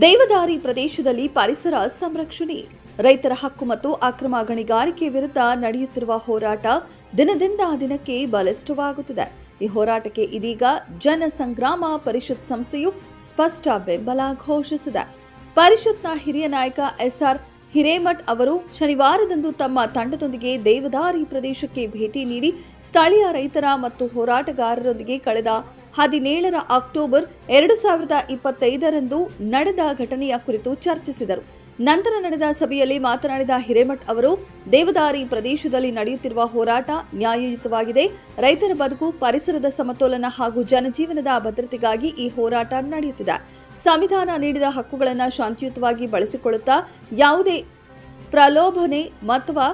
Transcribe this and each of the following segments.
ದೇವದಾರಿ ಪ್ರದೇಶದಲ್ಲಿ ಪರಿಸರ ಸಂರಕ್ಷಣೆ. ರೈತರ ಹಕ್ಕು ಮತ್ತು ಅಕ್ರಮ ಗಣಿಗಾರಿಕೆ ವಿರುದ್ಧ ನಡೆಯುತ್ತಿರುವ ಹೋರಾಟ ದಿನದಿಂದ ದಿನಕ್ಕೆ ಬಲಿಷ್ಠವಾಗುತ್ತಿದೆ. ಈ ಹೋರಾಟಕ್ಕೆ ಇದೀಗ ಜನ ಸಂಗ್ರಾಮ ಪರಿಷತ್ ಸಂಸ್ಥೆಯು ಸ್ಪಷ್ಟ ಬೆಂಬಲ ಘೋಷಿಸಿದೆ. ಪರಿಷತ್ನ ಹಿರಿಯ ನಾಯಕ ಎಸ್ಆರ್ ಹಿರೇಮಠ್ ಅವರು ಶನಿವಾರದಂದು ತಮ್ಮ ತಂಡದೊಂದಿಗೆ ದೇವದಾರಿ ಪ್ರದೇಶಕ್ಕೆ ಭೇಟಿ ನೀಡಿ ಸ್ಥಳೀಯ ರೈತರ ಮತ್ತು ಹೋರಾಟಗಾರರೊಂದಿಗೆ ಕಳೆದ ಹದಿನೇಳರ ಅಕ್ಟೋಬರ್ ಎರಡು ಸಾವಿರದ ಇಪ್ಪತ್ತೈದರಂದು ನಡೆದ ಘಟನೆಯ ಕುರಿತು ಚರ್ಚಿಸಿದರು. ನಂತರ ನಡೆದ ಸಭೆಯಲ್ಲಿ ಮಾತನಾಡಿದ ಹಿರೇಮಠ್ ಅವರು, ದೇವದಾರಿ ಪ್ರದೇಶದಲ್ಲಿ ನಡೆಯುತ್ತಿರುವ ಹೋರಾಟ ನ್ಯಾಯಯುತವಾಗಿದೆ. ರೈತರ ಬದುಕು, ಪರಿಸರದ ಸಮತೋಲನ ಹಾಗೂ ಜನಜೀವನದ ಭದ್ರತೆಗಾಗಿ ಈ ಹೋರಾಟ ನಡೆಯುತ್ತಿದೆ. ಸಂವಿಧಾನ ನೀಡಿದ ಹಕ್ಕುಗಳನ್ನು ಶಾಂತಿಯುತವಾಗಿ ಬಳಸಿಕೊಳ್ಳುತ್ತಾ ಯಾವುದೇ ಪ್ರಲೋಭನೆ ಅಥವಾ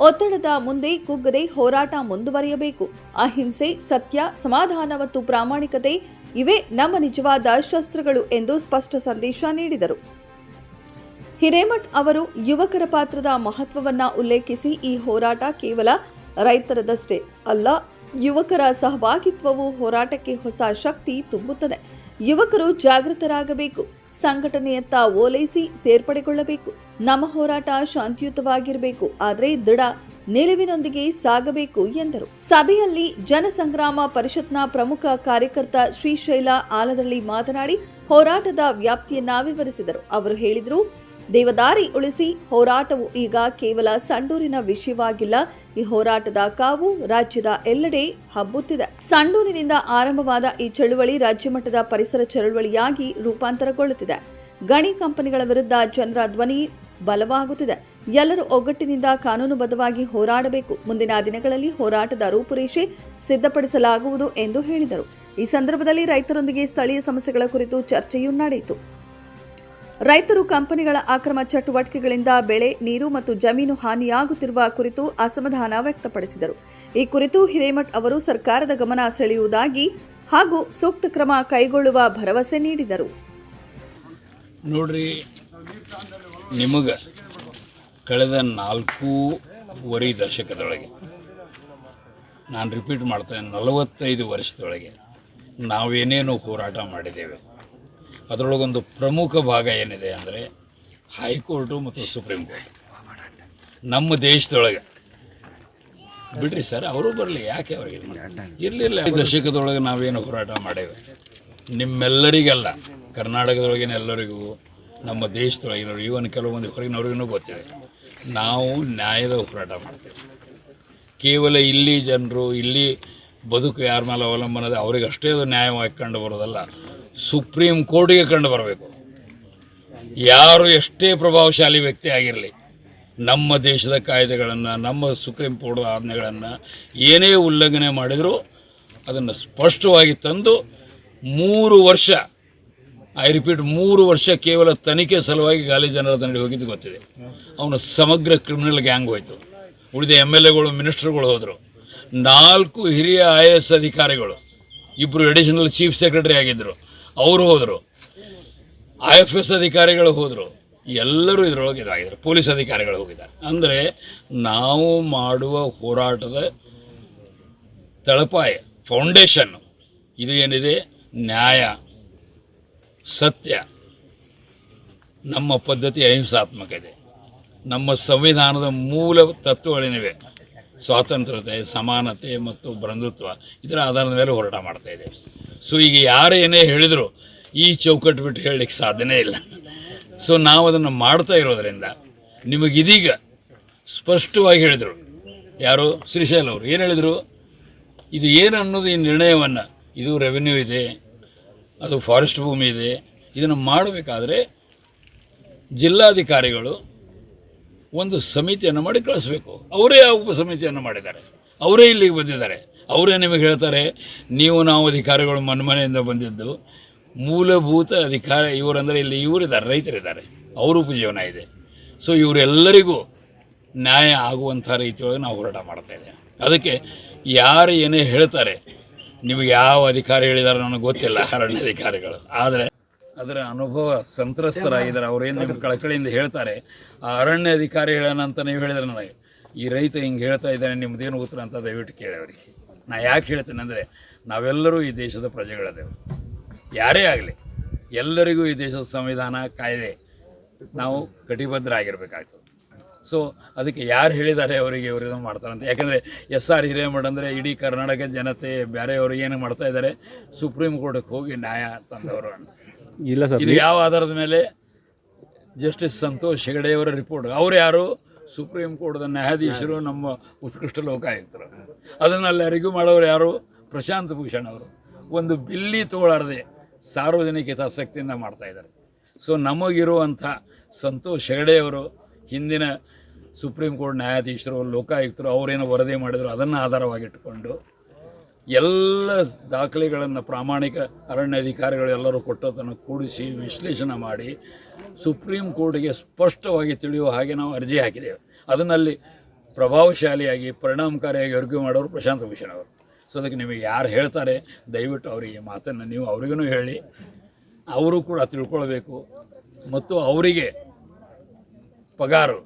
ಒತ್ತಡದ ಮುಂದೆ ಕುಗ್ಗದೆ ಹೋರಾಟ ಮುಂದುವರಿಯಬೇಕು. ಅಹಿಂಸೆ, ಸತ್ಯ, ಸಮಾಧಾನ ಮತ್ತು ಪ್ರಾಮಾಣಿಕತೆ ಇವೇ ನಮ್ಮ ನಿಜವಾದ ಶಸ್ತ್ರಗಳು ಎಂದು ಸ್ಪಷ್ಟ ಸಂದೇಶ ನೀಡಿದರು. ಹಿರೇಮಠ್ ಅವರು ಯುವಕರ ಪಾತ್ರದ ಮಹತ್ವವನ್ನ ಉಲ್ಲೇಖಿಸಿ ಈ ಹೋರಾಟ ಕೇವಲ ರೈತರದಷ್ಟೇ ಅಲ್ಲ, ಯುವಕರ ಸಹಭಾಗಿತ್ವವು ಹೋರಾಟಕ್ಕೆ ಹೊಸ ಶಕ್ತಿ ತುಂಬುತ್ತದೆ. ಯುವಕರು ಜಾಗೃತರಾಗಬೇಕು, ಸಂಘಟನೆಯತ್ತ ಓಲೈಸಿ ಸೇರ್ಪಡೆಗೊಳ್ಳಬೇಕು. ನಮ್ಮ ಹೋರಾಟ ಶಾಂತಿಯುತವಾಗಿರಬೇಕು, ಆದರೆ ದೃಢ ನಿಲುವಿನೊಂದಿಗೆ ಸಾಗಬೇಕು ಎಂದರು. ಸಭೆಯಲ್ಲಿ ಜನಸಂಗ್ರಾಮ ಪರಿಷತ್ನ ಪ್ರಮುಖ ಕಾರ್ಯಕರ್ತ ಶ್ರೀಶೈಲ ಆಲದಳ್ಳಿ ಮಾತನಾಡಿ ಹೋರಾಟದ ವ್ಯಾಪ್ತಿಯನ್ನ ವಿವರಿಸಿದರು. ಅವರು ಹೇಳಿದರು, ದೇವದಾರಿ ಉಳಿಸಿ ಹೋರಾಟವು ಈಗ ಕೇವಲ ಸಂಡೂರಿನ ವಿಷಯವಾಗಿಲ್ಲ, ಈ ಹೋರಾಟದ ಕಾವು ರಾಜ್ಯದ ಎಲ್ಲೆಡೆ ಹಬ್ಬುತ್ತಿದೆ. ಸಂಡೂರಿನಿಂದ ಆರಂಭವಾದ ಈ ಚಳುವಳಿ ರಾಜ್ಯಮಟ್ಟದ ಪರಿಸರ ಚಳುವಳಿಯಾಗಿ ರೂಪಾಂತರಗೊಳ್ಳುತ್ತಿದೆ. ಗಣಿ ಕಂಪನಿಗಳ ವಿರುದ್ಧ ಜನರ ಧ್ವನಿ ಬಲವಾಗುತ್ತಿದೆ. ಎಲ್ಲರೂ ಒಗ್ಗಟ್ಟಿನಿಂದ ಕಾನೂನುಬದ್ಧವಾಗಿ ಹೋರಾಡಬೇಕು. ಮುಂದಿನ ದಿನಗಳಲ್ಲಿ ಹೋರಾಟದ ರೂಪುರೇಷೆ ಸಿದ್ಧಪಡಿಸಲಾಗುವುದು ಎಂದು ಹೇಳಿದರು. ಈ ಸಂದರ್ಭದಲ್ಲಿ ರೈತರೊಂದಿಗೆ ಸ್ಥಳೀಯ ಸಮಸ್ಯೆಗಳ ಕುರಿತು ಚರ್ಚೆಯೂ ನಡೆಯಿತು. ರೈತರು ಕಂಪನಿಗಳ ಅಕ್ರಮ ಚಟುವಟಿಕೆಗಳಿಂದ ಬೆಳೆ, ನೀರು ಮತ್ತು ಜಮೀನು ಹಾನಿಯಾಗುತ್ತಿರುವ ಕುರಿತು ಅಸಮಾಧಾನ ವ್ಯಕ್ತಪಡಿಸಿದರು. ಈ ಕುರಿತು ಹಿರೇಮಠ್ ಅವರು ಸರ್ಕಾರದ ಗಮನ ಸೆಳೆಯುವುದಾಗಿ ಹಾಗೂ ಸೂಕ್ತ ಕ್ರಮ ಕೈಗೊಳ್ಳುವ ಭರವಸೆ ನೀಡಿದರು. ನೋಡ್ರಿ ನಿಮಗೆ ಕಳೆದ ನಾಲ್ಕೂವರೆ ದಶಕದೊಳಗೆ ನಾನು ರಿಪೀಟ್ ಮಾಡ್ತೇನೆ, ನಲವತ್ತೈದು ವರ್ಷದೊಳಗೆ ನಾವೇನೇನು ಹೋರಾಟ ಮಾಡಿದ್ದೇವೆ. ಅದರೊಳಗೊಂದು ಪ್ರಮುಖ ಭಾಗ ಏನಿದೆ ಅಂದರೆ ಹೈಕೋರ್ಟು ಮತ್ತು ಸುಪ್ರೀಂ ಕೋರ್ಟ್. ನಮ್ಮ ದೇಶದೊಳಗೆ. ಬಿಡ್ರಿ ಸರ್, ಅವರು ಬರಲಿ, ಯಾಕೆ ಅವ್ರಿಗೆ ಇರಲಿಲ್ಲ. ದಶಕದೊಳಗೆ ನಾವೇನು ಹೋರಾಟ ಮಾಡೇವೆ? ನಿಮ್ಮೆಲ್ಲರಿಗೆಲ್ಲ, ಕರ್ನಾಟಕದೊಳಗಿನ ಎಲ್ಲರಿಗೂ. ನಮ್ಮ ದೇಶದೊಳಗಿನವರು ಇವನ್ ಕೆಲವೊಂದು ಹೊರಗಿನವ್ರಿಗೂ ಗೊತ್ತಿದೆ. ನಾವು ನ್ಯಾಯದ ಹೋರಾಟ ಮಾಡ್ತೇವೆ. ಕೇವಲ ಇಲ್ಲಿ ಜನರು, ಇಲ್ಲಿ ಬದುಕು ಯಾರ ಮೇಲೆ ಅವಲಂಬನದ ಅವ್ರಿಗೆ ಅಷ್ಟೇ ಅದು ನ್ಯಾಯವಾಗಿ ಕಂಡು ಬರೋದಲ್ಲ. ಸುಪ್ರೀಂ ಕೋರ್ಟಿಗೆ ಕಂಡು ಬರಬೇಕು. ಯಾರು ಎಷ್ಟೇ ಪ್ರಭಾವಶಾಲಿ ವ್ಯಕ್ತಿ ಆಗಿರಲಿ, ನಮ್ಮ ದೇಶದ ಕಾಯ್ದೆಗಳನ್ನು, ನಮ್ಮ ಸುಪ್ರೀಂ ಕೋರ್ಟ್ ಆಜ್ಞೆಗಳನ್ನು ಏನೇ ಉಲ್ಲಂಘನೆ ಮಾಡಿದರೂ ಅದನ್ನು ಸ್ಪಷ್ಟವಾಗಿ ತಂದು ಮೂರು ವರ್ಷ ಐ ರಿಪೀಟ್ ಮೂರು ವರ್ಷ ಕೇವಲ ತನಿಖೆ ಸಲುವಾಗಿ ಗಾಲಿ ಜನರ ಹೋಗಿದ್ದು ಗೊತ್ತಿದೆ. ಅವನು ಸಮಗ್ರ ಕ್ರಿಮಿನಲ್ ಗ್ಯಾಂಗ್ ಹೋಯಿತು. ಉಳಿದ ಎಂ ಎಲ್ ಎಗಳು, ಮಿನಿಸ್ಟರ್ಗಳು ಹೋದರು. ನಾಲ್ಕು ಹಿರಿಯ ಐ ಎ ಎಸ್ ಅಧಿಕಾರಿಗಳು ಇಬ್ಬರು ಅಡಿಷನಲ್ ಚೀಫ್ ಸೆಕ್ರೆಟರಿ ಆಗಿದ್ದರು ಅವರು ಹೋದರು. ಐ ಎಫ್ ಎಸ್ ಅಧಿಕಾರಿಗಳು ಹೋದರು. ಎಲ್ಲರೂ ಇದರೊಳಗೆ ಇದಾಗಿದ್ದಾರೆ ಪೊಲೀಸ್ ಅಧಿಕಾರಿಗಳು ಹೋಗಿದ್ದಾರೆ. ಅಂದರೆ ನಾವು ಮಾಡುವ ಹೋರಾಟದ ತಳಪಾಯ ಫೌಂಡೇಶನ್ನು ಇದು ಏನಿದೆ? ನ್ಯಾಯ. ಸತ್ಯ. ನಮ್ಮ ಪದ್ಧತಿ ಅಹಿಂಸಾತ್ಮಕ ಇದೆ. ನಮ್ಮ ಸಂವಿಧಾನದ ಮೂಲ ತತ್ವಗಳೇನಿವೆ? ಸ್ವಾತಂತ್ರ್ಯತೆ, ಸಮಾನತೆ ಮತ್ತು ಬಂಧುತ್ವ. ಇದರ ಆಧಾರದ ಮೇಲೆ ಹೋರಾಟ ಮಾಡ್ತಾ ಇದೆ. ಸೊ ಈಗ ಯಾರು ಏನೇ ಹೇಳಿದರು ಈ ಚೌಕಟ್ಟು ಬಿಟ್ಟು ಹೇಳಲಿಕ್ಕೆ ಸಾಧ್ಯನೇ ಇಲ್ಲ. ಸೊ ನಾವು ಅದನ್ನು ಮಾಡ್ತಾ ಇರೋದರಿಂದ ನಿಮಗಿದೀಗ ಸ್ಪಷ್ಟವಾಗಿ ಹೇಳಿದರು. ಯಾರು? ಶ್ರೀಶೈಲ್ ಅವರು. ಏನು ಹೇಳಿದರು? ಇದು ಏನು ಅನ್ನೋದು ಈ ನಿರ್ಣಯವನ್ನು? ಇದು ರೆವೆನ್ಯೂ ಇದೆ. ಅದು ಫಾರೆಸ್ಟ್ ಭೂಮಿ ಇದೆ. ಇದನ್ನು ಮಾಡಬೇಕಾದ್ರೆ ಜಿಲ್ಲಾಧಿಕಾರಿಗಳು ಒಂದು ಸಮಿತಿಯನ್ನು ಮಾಡಿ ಕಳಿಸ್ಬೇಕು. ಅವರೇ ಆ ಉಪ ಸಮಿತಿಯನ್ನು ಮಾಡಿದ್ದಾರೆ. ಅವರೇ ಇಲ್ಲಿಗೆ ಬಂದಿದ್ದಾರೆ. ಅವರೇ ನಿಮಗೆ ಹೇಳ್ತಾರೆ, ನೀವು ನಾವು ಅಧಿಕಾರಿಗಳು ಮನ್ಮನೆಯಿಂದ ಬಂದಿದ್ದು, ಮೂಲಭೂತ ಅಧಿಕಾರ, ಇವರಂದರೆ ಇಲ್ಲಿ ಇವರಿದ್ದಾರೆ, ರೈತರಿದ್ದಾರೆ. ಅವರ ಉಪಜೀವನ ಇದೆ. ಸೊ ಇವರೆಲ್ಲರಿಗೂ ನ್ಯಾಯ ಆಗುವಂಥ ರೀತಿಯೊಳಗೆ ನಾವು ಹೋರಾಟ ಮಾಡ್ತಾ ಇದ್ದೇವೆ. ಅದಕ್ಕೆ ಯಾರು ಏನೇ ಹೇಳ್ತಾರೆ ನಿಮಗೆ ಯಾವ ಅಧಿಕಾರಿ ಹೇಳಿದಾರೆ ನನಗೆ ಗೊತ್ತಿಲ್ಲ ಅರಣ್ಯ ಅಧಿಕಾರಿಗಳು. ಆದರೆ ಅದರ ಅನುಭವ ಸಂತ್ರಸ್ತರಾಗಿದ್ದಾರೆ. ಅವ್ರೇನು ನಿಮ್ಗೆ ಕಳಕಳಿಯಿಂದ ಹೇಳ್ತಾರೆ, ಆ ಅರಣ್ಯ ಅಧಿಕಾರಿ ಹೇಳೋಣ ಅಂತ ನೀವು ಹೇಳಿದ್ರೆ ನನಗೆ. ಈ ರೈತ ಹಿಂಗೆ ಹೇಳ್ತಾ ಇದ್ದಾನೆ ನಿಮ್ಮದೇನು ಉತ್ತರ ಅಂತ ದಯವಿಟ್ಟು ಕೇಳಿ ಅವರಿಗೆ. ನಾ ಯಾಕೆ ಹೇಳ್ತೇನೆ ಅಂದರೆ, ನಾವೆಲ್ಲರೂ ಈ ದೇಶದ ಪ್ರಜೆಗಳದೇವು. ಯಾರೇ ಆಗಲಿ, ಎಲ್ಲರಿಗೂ ಈ ದೇಶದ ಸಂವಿಧಾನ, ಕಾಯ್ದೆ, ನಾವು ಕಟಿಬದ್ಧರಾಗಿರ್ಬೇಕಾಗ್ತದೆ ಸೊ ಅದಕ್ಕೆ ಯಾರು ಹೇಳಿದ್ದಾರೆ ಅವರಿಗೆ ಇವರು ಇದನ್ನು ಮಾಡ್ತಾರೆ ಅಂತ. ಯಾಕಂದರೆ ಎಸ್ ಆರ್ ಹಿರೇಮಠ ಅಂದರೆ ಇಡೀ ಕರ್ನಾಟಕ ಜನತೆ ಬೇರೆಯವರು ಏನು ಮಾಡ್ತಾ ಇದ್ದಾರೆ ಸುಪ್ರೀಂ ಕೋರ್ಟಿಗೆ ಹೋಗಿ ನ್ಯಾಯ ತಂದವರು ಅಂತ. ಇಲ್ಲ ಸರ್ ಇದು ಯಾವ ಆಧಾರದ ಮೇಲೆ? ಜಸ್ಟಿಸ್ ಸಂತೋಷ್ ಹೆಗಡೆಯವರ ರಿಪೋರ್ಟ್ ಅವ್ರು ಯಾರು? ಸುಪ್ರೀಂ ಕೋರ್ಟ್ದ ನ್ಯಾಯಾಧೀಶರು ನಮ್ಮ ಉತ್ಕೃಷ್ಟ ಲೋಕಾಯುಕ್ತರು. ಅದನ್ನಲ್ಲಿ ಅರಿವು ಮಾಡೋರು ಯಾರು? ಪ್ರಶಾಂತ್ ಭೂಷಣ್ ಅವರು. ಒಂದು ಬಿಲ್ಲಿ ತೋಳಾರದೆ ಸಾರ್ವಜನಿಕ ಹಿತಾಸಕ್ತಿಯಿಂದ ಮಾಡ್ತಾ ಇದ್ದಾರೆ. ಸೊ ನಮಗಿರುವಂಥ ಸಂತೋಷ್ ಹೆಗಡೆಯವರು ಹಿಂದಿನ ಸುಪ್ರೀಂ ಕೋರ್ಟ್ ನ್ಯಾಯಾಧೀಶರು, ಲೋಕಾಯುಕ್ತರು ಅವರೇನು ವರದಿ ಮಾಡಿದ್ರು, ಅದನ್ನು ಆಧಾರವಾಗಿಟ್ಟುಕೊಂಡು ಎಲ್ಲ ದಾಖಲೆಗಳನ್ನು ಪ್ರಾಮಾಣಿಕ ಅರಣ್ಯ ಅಧಿಕಾರಿಗಳು ಎಲ್ಲರೂ ಕೊಟ್ಟದನ್ನು ಕೂಡಿಸಿ ವಿಶ್ಲೇಷಣೆ ಮಾಡಿ ಸುಪ್ರೀಂ ಕೋರ್ಟ್ಗೆ ಸ್ಪಷ್ಟವಾಗಿ ತಿಳಿಯುವ ಹಾಗೆ ನಾವು ಅರ್ಜಿ ಹಾಕಿದ್ದೇವೆ. ಅದನ್ನಲ್ಲಿ ಪ್ರಭಾವಶಾಲಿಯಾಗಿ, ಪರಿಣಾಮಕಾರಿಯಾಗಿ ಅವ್ರಿಗೆ ಮಾಡೋರು ಪ್ರಶಾಂತ್ ಭೂಷಣ್ ಅವರು. ಸೊ ಅದಕ್ಕೆ ನಿಮಗೆ ಯಾರು ಹೇಳ್ತಾರೆ, ದಯವಿಟ್ಟು ಅವರಿಗೆ ಮಾತನ್ನು ನೀವು ಅವ್ರಿಗೂ ಹೇಳಿ. ಅವರು ಕೂಡ ತಿಳ್ಕೊಳ್ಬೇಕು. ಮತ್ತು ಅವರಿಗೆ ಪಗಾರು,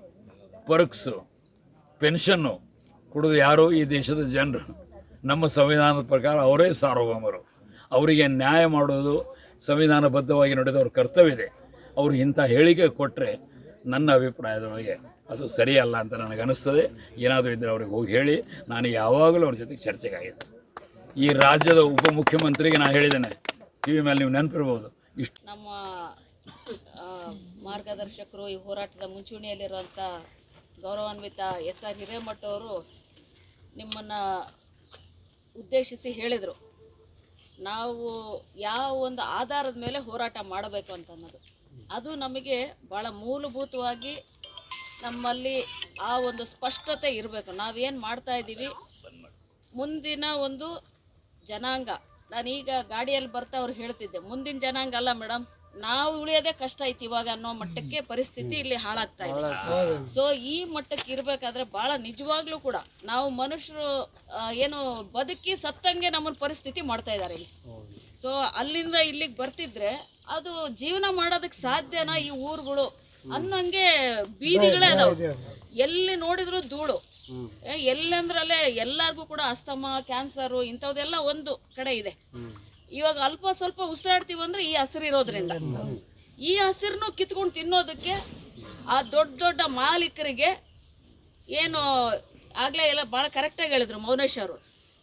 ಪರ್ಕ್ಸು, ಪೆನ್ಷನ್ನು ಕೊಡೋದು ಯಾರು ಈ ದೇಶದ ಜನರು. ನಮ್ಮ ಸಂವಿಧಾನದ ಪ್ರಕಾರ ಅವರೇ ಸಾರ್ವಭೌಮರು. ಅವರಿಗೆ ನ್ಯಾಯ ಮಾಡೋದು ಸಂವಿಧಾನಬದ್ಧವಾಗಿ ನಡೆದವ್ರ ಕರ್ತವ್ಯ ಇದೆ ಅವರು ಇಂಥ ಹೇಳಿಕೆ ಕೊಟ್ಟರೆ ನನ್ನ ಅಭಿಪ್ರಾಯದೊಳಗೆ ಅದು ಸರಿಯಲ್ಲ ಅಂತ ನನಗೆ ಅನಿಸ್ತದೆ ಏನಾದರೂ ಇದ್ದರೆ ಅವ್ರಿಗೆ ಹೋಗಿ ಹೇಳಿ. ನಾನು ಯಾವಾಗಲೂ ಅವ್ರ ಜೊತೆಗೆ ಚರ್ಚೆಗಾಗಿದೆ ಈ ರಾಜ್ಯದ ಉಪಮುಖ್ಯಮಂತ್ರಿಗೆ ನಾನು ಹೇಳಿದ್ದೇನೆ. ಟಿ ವಿ ಮೇಲೆ ನೀವು ನೆನಪಿರ್ಬೋದು. ಇಷ್ಟು ನಮ್ಮ ಮಾರ್ಗದರ್ಶಕರು ಈ ಹೋರಾಟದ ಮುಂಚೂಣಿಯಲ್ಲಿರುವಂಥ ಗೌರವಾನ್ವಿತ ಎಸ್ ಆರ್ ಹಿರೇಮಠ ಅವರು ನಿಮ್ಮನ್ನು ಉದ್ದೇಶಿಸಿ ಹೇಳಿದರು. ನಾವು ಯಾವ ಒಂದು ಆಧಾರದ ಮೇಲೆ ಹೋರಾಟ ಮಾಡಬೇಕು ಅಂತ ಅನ್ನೋದು. ಅದು ನಮಗೆ ಭಾಳ ಮೂಲಭೂತವಾಗಿ ನಮ್ಮಲ್ಲಿ ಆ ಒಂದು ಸ್ಪಷ್ಟತೆ ಇರಬೇಕು. ನಾವೇನು ಮಾಡ್ತಾ ಇದ್ದೀವಿ? ಮುಂದಿನ ಒಂದು ಜನಾಂಗ. ನಾನೀಗ ಗಾಡಿಯಲ್ಲಿ ಬರ್ತಾ ಅವ್ರು ಹೇಳ್ತಿದ್ದೆ. ಮುಂದಿನ ಜನಾಂಗ ಅಲ್ಲ ಮೇಡಮ್. ನಾವು ಉಳಿಯೋದೇ ಕಷ್ಟ ಐತಿ ಇವಾಗ ಅನ್ನೋ ಮಟ್ಟಕ್ಕೆ ಪರಿಸ್ಥಿತಿ ಇಲ್ಲಿ ಹಾಳಾಗ್ತಾ ಇದೆ. ಸೊ ಈ ಮಟ್ಟಕ್ಕೆ ಇರ್ಬೇಕಾದ್ರೆ ಬಹಳ ನಿಜವಾಗ್ಲೂ ಕೂಡ ನಾವು ಮನುಷ್ಯರು ಏನು ಬದುಕಿ ಸತ್ತಂಗೆ ನಮ್ಮನ್ನ ಪರಿಸ್ಥಿತಿ ಮಾಡ್ತಾ ಇದ್ದಾರೆ ಇಲ್ಲಿ. ಸೊ ಅಲ್ಲಿಂದ ಇಲ್ಲಿಗೆ ಬರ್ತಿದ್ರೆ ಅದು ಜೀವನ ಮಾಡೋದಕ್ಕೆ ಸಾಧ್ಯನಾ ಈ ಊರುಗಳು? ಅನ್ನಂಗೆ ಬೀದಿಗಳೇ ಅದಾವ. ಎಲ್ಲಿ ನೋಡಿದ್ರು ಧೂಳು. ಎಲ್ಲಂದ್ರಲ್ಲೇ ಎಲ್ಲಾರ್ಗೂ ಕೂಡ ಅಸ್ತಮ ಕ್ಯಾನ್ಸರು ಇಂಥವ್ದೆಲ್ಲ ಒಂದು ಕಡೆ ಇದೆ. ಇವಾಗ ಅಲ್ಪ ಸ್ವಲ್ಪ ಉಸಿರಾಡ್ತೀವಿ ಅಂದ್ರೆ ಈ ಹಸಿರು ಇರೋದ್ರಿಂದ. ಈ ಹಸಿರನ್ನು ಕಿತ್ಕೊಂಡು ತಿನ್ನೋದಕ್ಕೆ ಆ ದೊಡ್ಡ ದೊಡ್ಡ ಮಾಲೀಕರಿಗೆ ಏನು ಆಗ್ಲೇ ಎಲ್ಲ ಭಾಳ ಕರೆಕ್ಟಾಗಿ ಹೇಳಿದ್ರು ಮೌನೇಶ್ ಅವರು.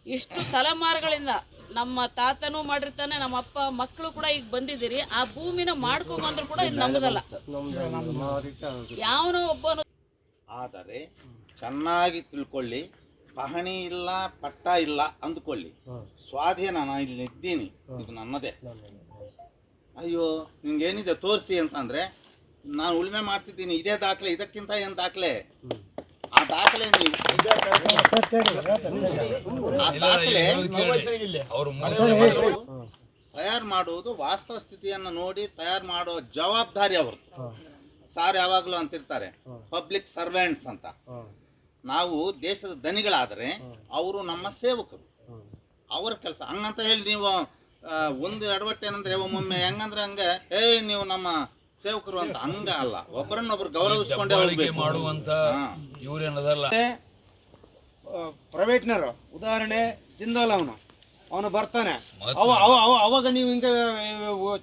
ಇಷ್ಟು ತಲೆಮಾರುಗಳಿಂದ ನಮ್ಮ ತಾತನೂ ಮಾಡಿರ್ತಾನೆ ನಮ್ಮ ಅಪ್ಪ ಮಕ್ಕಳು ಕೂಡ ಈಗ ಬಂದಿದ್ದೀರಿ ಆ ಭೂಮಿನ ಮಾಡ್ಕೊಂಬಂದ್ರು ಕೂಡ ಇದು ನಮ್ಮದಲ್ಲ ಯಾವನೋ ಒಬ್ಬನು ಆದರೆ ಚೆನ್ನಾಗಿ ತಿಳ್ಕೊಳ್ಳಿ ಪಹಣಿ ಇಲ್ಲ ಪಟ್ಟ ಇಲ್ಲ ಅಂದ್ಕೊಳ್ಳಿ. ಸ್ವಾಧೀನ ನಾನು ಇಲ್ಲಿ ಇದ್ದೀನಿ. ಇದು ನನ್ನದೇ. ಅಯ್ಯೋ ನಿಮ್ಗೇನಿದೆ ತೋರಿಸಿ ಅಂತಂದ್ರೆ ನಾನು ಉಳುಮೆ ಮಾಡ್ತಿದ್ದೀನಿ. ಇದೇ ದಾಖಲೆ ಇದಕ್ಕಿಂತ ಏನು ದಾಖಲೆ? ಆ ದಾಖಲೆ ನೀವು ಆ ದಾಖಲೆ ಅವರು ತಯಾರು ಮಾಡುವುದು ವಾಸ್ತವ ಸ್ಥಿತಿಯನ್ನು ನೋಡಿ ತಯಾರು ಮಾಡೋ ಜವಾಬ್ದಾರಿ ಅವರು ಸಾರ್ ಯಾವಾಗಲೂ ಅಂತಿರ್ತಾರೆ ಪಬ್ಲಿಕ್ ಸರ್ವೆಂಟ್ಸ್ ಅಂತ. ನಾವು ದೇಶದ ದನಿಗಳಾದರೆ ಅವರು ನಮ್ಮ ಸೇವಕರು. ಅವರ ಕೆಲಸ. ಹಂಗಂತ ಹೇಳಿ ನೀವು ಒಂದು ಎಡವಟ್ಟು ಏನಂದ್ರೆ ಒಮ್ಮೊಮ್ಮೆ ಹೆಂಗಂದ್ರೆ ಹಂಗೆ ಏಯ್ ನೀವು ನಮ್ಮ ಸೇವಕರು ಅಂತ. ಹಂಗ ಅಲ್ಲ. ಒಬ್ಬರನ್ನೊಬ್ರು ಗೌರವಿಸ್ಕೊಂಡೆ ಮಾಡುವಂತ. ಇವ್ರೇನದಲ್ಲ ಪ್ರೈವೇಟ್ನರು. ಉದಾಹರಣೆ ಜಿಂದಾಲ್ ಅವನು. ಅವನು ಬರ್ತಾನೆ. ಅವ ಅವ ಅವ ಅವಾಗ ನೀವು ಹಿಂಗ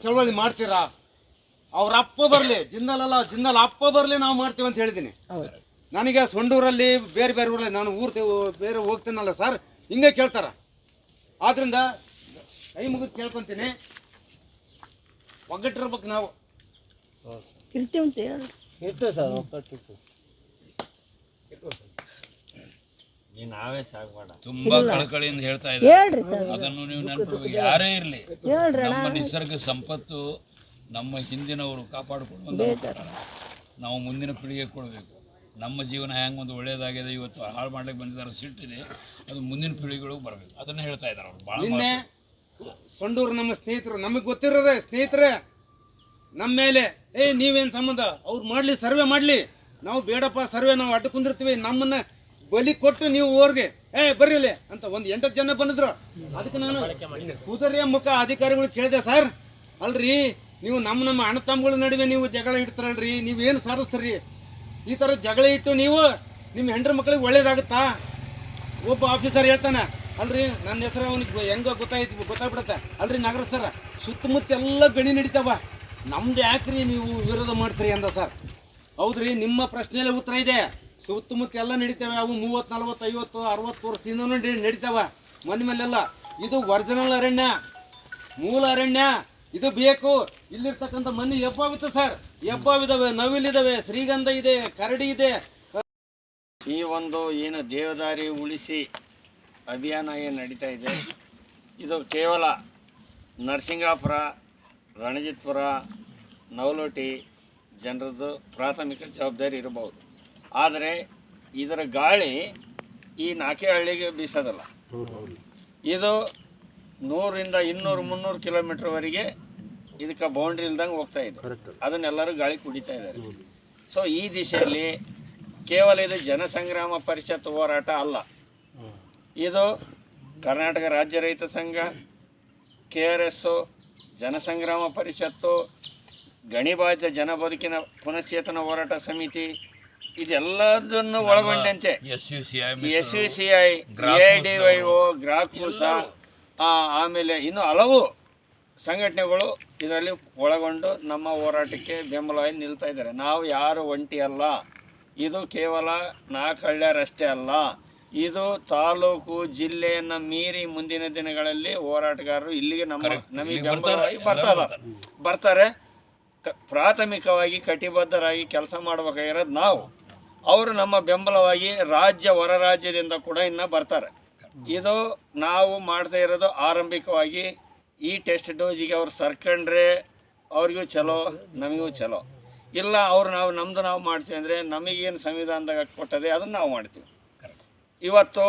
ಚಳವಳಿ ಮಾಡ್ತೀರಾ? ಅವ್ರ ಅಪ್ಪ ಬರಲಿ. ಜಿಂದಾಲ್ ಅಲ್ಲ ಜಿಂದಾಲ್ ಅಪ್ಪ ಬರಲಿ ನಾವು ಮಾಡ್ತೀವಿ ಅಂತ ಹೇಳಿದ್ದೀನಿ. ನನಗೆ ಸೊಂಡೂರಲ್ಲಿ ಬೇರೆ ಬೇರೆ ಊರಲ್ಲಿ ನಾನು ಊರು ಬೇರೆ ಹೋಗ್ತೀನಲ್ಲ ಸರ್ ಹಿಂಗೆ ಕೇಳ್ತಾರ. ಆದ್ರಿಂದ ಕೈ ಮುಗಿದು ಕೇಳ್ಕೊಂತೀನಿ. ಒಗ್ಗಟ್ಟಿರ್ಬೇಕು ನಾವು. ತುಂಬಾ ಕಳಕಳಿಯಿಂದ ಹೇಳ್ತಾ ಇದ್ದಾರೆ. ಅದನ್ನು ನೀವು ನೆನಪು ಯಾರೇ ಇರ್ಲಿ ನಮ್ಮ ನಿಸರ್ಗ ಸಂಪತ್ತು ನಮ್ಮ ಹಿಂದಿನವರು ಕಾಪಾಡಿಕೊಂಡು ಬಂದ ನಾವು ಮುಂದಿನ ಪೀಳಿಗೆ ಕೊಡಬೇಕು. ನಮ್ಮ ಜೀವನ ಹೆಂಗೆ ಒಂದು ಒಳ್ಳೇದಾಗಿದೆ ಇವತ್ತು ಹಾಳು ಮಾಡ್ಲಿಕ್ಕೆ ಬಂದಿದ್ದಾರೆ ಸಿಟ್ಟಿದೆ ಅದು ಮುಂದಿನ ಪೀಳಿಗೆಗಳಿಗೆ ಬರಬೇಕು. ಅದನ್ನು ಹೇಳ್ತಾ ಇದ್ದಾರೆ ಅವರು. ಭಾಳ ನಿನ್ನೆ ಸೊಂಡೂರು ನಮ್ಮ ಸ್ನೇಹಿತರು ನಮಗೆ ಗೊತ್ತಿರೋರೆ ಸ್ನೇಹಿತರೆ ನಮ್ಮ ಮೇಲೆ ಏ ನೀವೇನು ಸಂಬಂಧ? ಅವ್ರು ಮಾಡಲಿ ಸರ್ವೆ ಮಾಡಲಿ. ನಾವು ಬೇಡಪ್ಪ ಸರ್ವೆ ನಾವು ಅಡ್ಡ ಕುಂದಿರ್ತೀವಿ ನಮ್ಮನ್ನ ಬಲಿ ಕೊಟ್ಟು ನೀವು ಓರ್ಗೆ ಏ ಬರ್ರಿಲಿ ಅಂತ ಒಂದು ಎಂಟತ್ತು ಜನ ಬಂದಿದ್ರು. ಅದಕ್ಕೆ ನಾನು ಕೂದರಿಯ ಮುಖ ಅಧಿಕಾರಿಗಳು ಕೇಳಿದೆ ಸರ್ ಅಲ್ರಿ ನೀವು ನಮ್ಮ ನಮ್ಮ ಅಣ್ಣ ತಮ್ಮಗಳ ನಡುವೆ ನೀವು ಜಗಳ ಇಡ್ತಾರಲ್ರಿ ನೀವೇನು ಸಾಧಿಸ್ತೀರಿ? ಈ ಥರ ಜಗಳ ಇಟ್ಟು ನೀವು ನಿಮ್ಮ ಹೆಂಡ್ರ ಮಕ್ಕಳಿಗೆ ಒಳ್ಳೇದಾಗುತ್ತಾ? ಒಬ್ಬ ಆಫೀಸರ್ ಹೇಳ್ತಾನೆ, ಅಲ್ರಿ ನನ್ನ ಹೆಸರು ಅವನಿಗೆ ಹೆಂಗ ಗೊತ್ತಾಯ್ತು ಗೊತ್ತಾಗ್ಬಿಡತ್ತೆ. ಅಲ್ರಿ ನಗರ ಸರ್, ಸುತ್ತಮುತ್ತ ಎಲ್ಲ ಗಣಿ ನಡೀತಾವ. ನಮ್ದು ಯಾಕ್ರಿ ನೀವು ವಿರೋಧ ಮಾಡ್ತೀರಿ ಅಂದ ಸರ್? ಹೌದ್ರಿ, ನಿಮ್ಮ ಪ್ರಶ್ನೆಯಲ್ಲಿ ಉತ್ತರ ಇದೆ. ಸುತ್ತಮುತ್ತ ಎಲ್ಲ ನಡೀತಾವೆ, ಅವು ಮೂವತ್ತು, ನಲ್ವತ್ತು, ಐವತ್ತು, ಅರವತ್ತು ವರ್ಷದಿಂದ ನಡಿ- ನಡೀತಾವ. ಮನೆ ಮೇಲೆಲ್ಲ. ಇದು ಒರಿಜಿನಲ್ ಅರಣ್ಯ. ಮೂಲ ಅರಣ್ಯ. ಇದು ಬೇಕು. ಇಲ್ಲಿರ್ತಕ್ಕಂಥ ಮನೆ ಎಬ್ಬಾವಿತ್ತು ಸರ್. ಎಬ್ಬಾವಿದಾವೆ ನವಿಲಿದಾವೆ ಶ್ರೀಗಂಧ ಇದೆ ಕರಡಿ ಇದೆ. ಈ ಒಂದು ಏನು ದೇವದಾರಿ ಉಳಿಸಿ ಅಭಿಯಾನ ಏನು ನಡೀತಾ ಇದೆ? ಇದು ಕೇವಲ ನರಸಿಂಗಾಪುರ ರಣಜಿತ್ಪುರ ನವಲೋಟಿ ಜನರದ್ದು ಪ್ರಾಥಮಿಕ ಜವಾಬ್ದಾರಿ ಇರಬಹುದು. ಆದರೆ ಇದರ ಗಾಳಿ ಈ ನಾಕೆಹಳ್ಳಿಗೆ ಹಳ್ಳಿಗೆ ಬೀಸೋದಲ್ಲ ಇದು ನೂರಿಂದ ಇನ್ನೂರು ಮುನ್ನೂರು ಕಿಲೋಮೀಟ್ರ್ವರೆಗೆ ಇದಕ್ಕೆ ಬೌಂಡ್ರಿ ಇಲ್ದಂಗೆ ಹೋಗ್ತಾ ಇದೆ. ಅದನ್ನೆಲ್ಲರೂ ಗಾಳಿ ಕುಡಿತಾ ಇದ್ದಾರೆ. ಸೊ ಈ ದಿಶೆಯಲ್ಲಿ ಕೇವಲ ಇದು ಜನಸಂಗ್ರಾಮ ಪರಿಷತ್ ಹೋರಾಟ ಅಲ್ಲ. ಇದು ಕರ್ನಾಟಕ ರಾಜ್ಯ ರೈತ ಸಂಘ ಕೆ ಆರ್ ಎಸ್ಸು ಜನಸಂಗ್ರಾಮ ಪರಿಷತ್ತು ಗಣಿಬಾಧಿತ ಜನ ಬದುಕಿನ ಪುನಶ್ಚೇತನ ಹೋರಾಟ ಸಮಿತಿ ಇದೆಲ್ಲದನ್ನು ಒಳಗೊಂಡಂತೆ. S U C I S U C I A D Y O ಗ್ರಾಕೂಸ ಆಮೇಲೆ ಇನ್ನು ಹಲವು ಸಂಘಟನೆಗಳು ಇದರಲ್ಲಿ ಒಳಗೊಂಡು ನಮ್ಮ ಹೋರಾಟಕ್ಕೆ ಬೆಂಬಲವಾಗಿ ನಿಲ್ತಾ ಇದ್ದಾರೆ. ನಾವು ಯಾರು ಒಂಟಿ ಅಲ್ಲ ಇದು ಕೇವಲ ನಾಲ್ಕು ಹಳ್ಳಿಯರಷ್ಟೇ ಅಲ್ಲ ಇದು ತಾಲೂಕು ಜಿಲ್ಲೆಯನ್ನು ಮೀರಿ ಮುಂದಿನ ದಿನಗಳಲ್ಲಿ ಹೋರಾಟಗಾರರು ಇಲ್ಲಿಗೆ ನಮ್ಮ ನಮಗೆ ಬೆಂಬಲವಾಗಿ ಬರ್ತಾರೆ ಬರ್ತಾರೆ. ಪ್ರಾಥಮಿಕವಾಗಿ ಕಟಿಬದ್ಧರಾಗಿ ಕೆಲಸ ಮಾಡಬೇಕಾಗಿರೋದು ನಾವು. ಅವರು ನಮ್ಮ ಬೆಂಬಲವಾಗಿ ರಾಜ್ಯ ಹೊರ ರಾಜ್ಯದಿಂದ ಕೂಡ ಇನ್ನು ಬರ್ತಾರೆ. ಇದು ನಾವು ಮಾಡ್ತಾ ಇರೋದು ಆರಂಭಿಕವಾಗಿ ಈ ಟೆಸ್ಟ್ ಡೋಸಿಗೆ ಅವ್ರು ಸರ್ಕಂಡ್ರೆ ಅವ್ರಿಗೂ ಚಲೋ ನಮಗೂ ಚಲೋ. ಇಲ್ಲ ಅವ್ರು ನಾವು ನಮ್ಮದು ನಾವು ಮಾಡ್ತೀವಿ ಅಂದರೆ ನಮಗೇನು ಸಂವಿಧಾನದಾಗ ಕೊಟ್ಟದೆ ಅದನ್ನು ನಾವು ಮಾಡ್ತೀವಿ. ಇವತ್ತು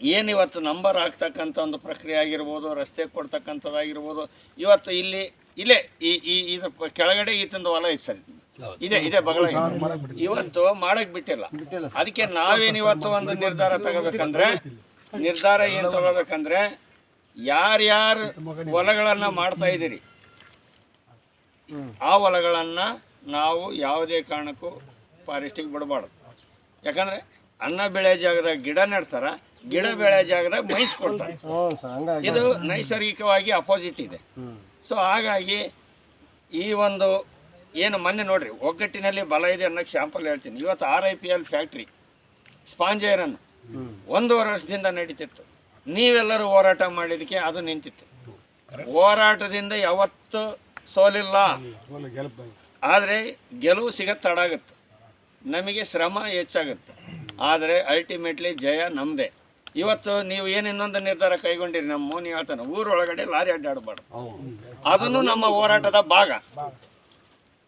ಏನು ಇವತ್ತು ನಂಬರ್ ಆಗ್ತಕ್ಕಂಥ ಒಂದು ಪ್ರಕ್ರಿಯೆ ಆಗಿರ್ಬೋದು ರಸ್ತೆ ಕೊಡ್ತಕ್ಕಂಥದ್ದಾಗಿರ್ಬೋದು ಇವತ್ತು ಇಲ್ಲಿ ಇಲ್ಲೇ ಈ ಈ ಇದ್ರ ಕೆಳಗಡೆ ಈತಂದು ಹೊಲ ಇತ್ತು ಸರ್ ಇದೆ. ಇದೆ ಬಗಲ ಇವತ್ತು ಮಾಡಕ್ ಬಿಟ್ಟಿಲ್ಲ. ಅದಕ್ಕೆ ನಾವೇನು ಇವತ್ತು ಒಂದು ನಿರ್ಧಾರ ತಗೋಬೇಕಂದ್ರೆ ನಿರ್ಧಾರ ಏನು ತಗೋಬೇಕಂದ್ರೆ ಯಾರ್ಯಾರು ಹೊಲಗಳನ್ನು ಮಾಡ್ತಾ ಇದ್ದೀರಿ? ಆ ಹೊಲಗಳನ್ನು ನಾವು ಯಾವುದೇ ಕಾರಣಕ್ಕೂ ಫಾರೆಸ್ಟಿಗೆ ಬಿಡಬಾರ್ದು. ಯಾಕಂದರೆ ಅನ್ನ ಬೆಳೆ ಜಾಗದಾಗ ಗಿಡ ನೆಡ್ತಾರ ಗಿಡ ಬೆಳೆ ಜಾಗದಾಗ ಮೈಸ್ ಕೊಡ್ತಾರೆ. ಇದು ನೈಸರ್ಗಿಕವಾಗಿ ಅಪೋಸಿಟ್ ಇದೆ. ಸೊ ಹಾಗಾಗಿ ಈ ಒಂದು ಏನು ಮೊನ್ನೆ ನೋಡ್ರಿ ಒಗ್ಗಟ್ಟಿನಲ್ಲಿ ಬಲ ಇದೆ ಅನ್ನೋಕ್ಕೆ ಶಾಂಪಲ್ ಹೇಳ್ತೀನಿ. ಇವತ್ತು R I P L factory ಸ್ಪಾಂಜೈರನ್ನು ಒಂದೂವರೆ ವರ್ಷದಿಂದ ನಡೀತಿತ್ತು. ನೀವೆಲ್ಲರೂ ಹೋರಾಟ ಮಾಡಿದಕ್ಕೆ ಅದು ನಿಂತಿತ್ತು. ಹೋರಾಟದಿಂದ ಯಾವತ್ತು ಸೋಲಿಲ್ಲ. ಆದರೆ ಗೆಲುವು ಸಿಗತ್ತೆ ತಡಾಗುತ್ತೆ ನಮಗೆ ಶ್ರಮ ಹೆಚ್ಚಾಗುತ್ತೆ. ಆದರೆ ಅಲ್ಟಿಮೇಟ್ಲಿ ಜಯ ನಮ್ಮದೇ ಇವತ್ತು ನೀವು ಏನು ಇನ್ನೊಂದು ನಿರ್ಧಾರ ಕೈಗೊಂಡಿರಿ? ನಮ್ಮ ಮೋನಿ ಹೇಳ್ತಾನೆ ಊರೊಳಗಡೆ ಲಾರಿ ಅಡ್ಡಾಡಬಾರ್ದು. ಅದನ್ನು ನಮ್ಮ ಹೋರಾಟದ ಭಾಗ.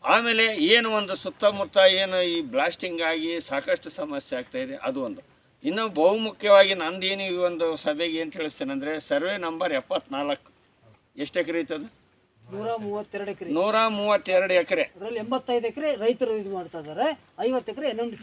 ಆಮೇಲೆ ಏನು ಒಂದು ಸುತ್ತಮುತ್ತ ಏನು ಈ ಬ್ಲಾಸ್ಟಿಂಗ್ ಆಗಿ ಸಾಕಷ್ಟು ಸಮಸ್ಯೆ ಆಗ್ತಾ ಇದೆ ಅದು ಒಂದು. ಇನ್ನು ಬಹುಮುಖ್ಯವಾಗಿ ನಂದೇನು ಈ ಒಂದು ಸಭೆಗೆ ಏನು ತಿಳಿಸ್ತೇನೆ ಅಂದರೆ ಸರ್ವೆ ನಂಬರ್ ಎಪ್ಪತ್ನಾಲ್ಕು. ಎಷ್ಟು ಎಕರೆ ಅದು? ನೂರ ಮೂವತ್ತೆರಡು ಎಕರೆ. ನೂರ ಮೂವತ್ತೆರಡು ಎಕರೆ. ಅದರಲ್ಲಿ ಎಂಬತ್ತೈದು ಎಕರೆ ರೈತರು ಇದು ಮಾಡ್ತಾ ಇದ್ದಾರೆ. ಐವತ್ತು ಎಕರೆ ಎನ್ ಎಂ ಡಿ